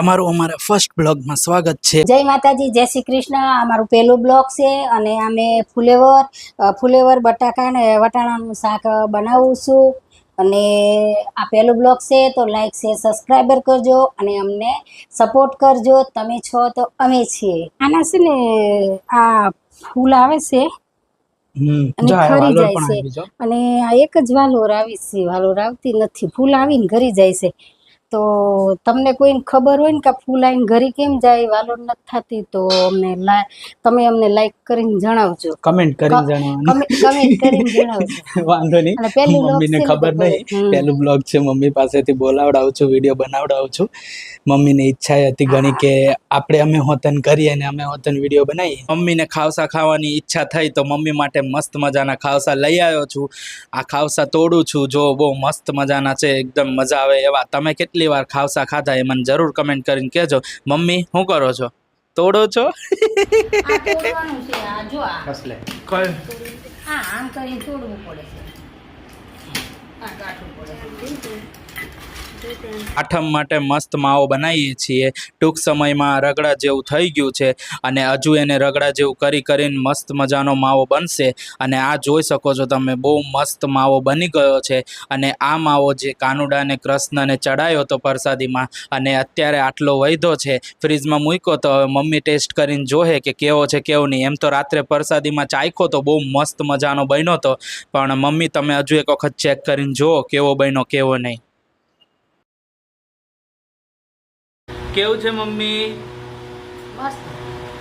તમારું અમારા ફર્સ્ટ બ્લોગમાં સ્વાગત છે. જય માતાજી જય શ્રી કૃષ્ણ. અમારું પહેલું બ્લોક છે અને અમે ફુલેવર ફુલેવર બટાકા અને વટાણાનું શાક બનાવું છું. અને આ પહેલું બ્લોક છે તો લાઈક છે સબસ્ક્રાઈબર કરજો અને અમને સપોર્ટ કરજો. તમે છો તો અમે છીએ. આના છે ને આ ફૂલ આવે છે. અને ખરી જાય છે. અને આ એક જ વાલોર આવી છે. વાલોર આવતી નથી. ફૂલ આવીને ઘરી જાય છે. તો તમને કોઈને ખબર હોય ને કે ફૂલ આવીને ઘરી કેમ જાય વાલોર નથી થતી તો અમને તમે અમને લાઈક કરીને જણાવજો. કમેન્ટ કરીને જણાવજો કમેન્ટ કરીને જણાવજો. વાંધો નહીં. પહેલું મમ્મીને ખબર નહીં. પહેલું બ્લોગ છે મમ્મી પાસેથી બોલાવડાવું છું વીડિયો બનાવડાવું છું. મમ્મીને ઈચ્છા હતી ઘણી કે આપણે અમે હોતન કરીએ અને અમે હોતન વીડિયો બનાવીએ. મમ્મીને ખાવસા ખાવાની ઈચ્છા થઈ તો મમ્મી માટે મસ્ત મજાના ખાવસા લઈ આવ્યો છું. આ ખાવસા તોડું છું. જો બહુ મસ્ત મજાના છે એકદમ મજા આવે એવા. તમે કેટલી વાર ખાવસા ખાધા એ મને જરૂર કમેન્ટ કરીને કહેજો. મમ્મી શું કરો છો? તોડો છો? આ તોડવાનું છે. આ જો આ. કસલે કઈ? આ આમ કરીને તોડવું પડે છે. આ કાઢવું પડે છે. આઠમ માટે મસ્ત માવો બનાવીએ છીએ. ટૂંક સમયમાં રગડા જેવું થઈ ગયું છે અને હજુ એને રગડા જેવું કરી કરીને મસ્ત મજાનો માવો બનશે. અને આ જોઈ શકો છો તમે, બહુ મસ્ત માવો બની ગયો છે. અને આ માવો જે કાનુડાને કૃષ્ણને ચડાયો હતો પ્રસાદીમાં અને અત્યારે આટલો વૈધો છે, ફ્રીજમાં મૂક્યો તો હવે મમ્મી ટેસ્ટ કરીને જોહે કે કેવો છે, કેવો નહીં. એમ તો રાત્રે પ્રસાદીમાં ચાખ્યો તો બહુ મસ્ત મજાનો બન્યો હતો પણ મમ્મી, તમે હજુ એક વખત ચેક કરીને જુઓ કેવો બન્યો, કેવો નહીં. કેવું છે મમ્મી? મસ્ત.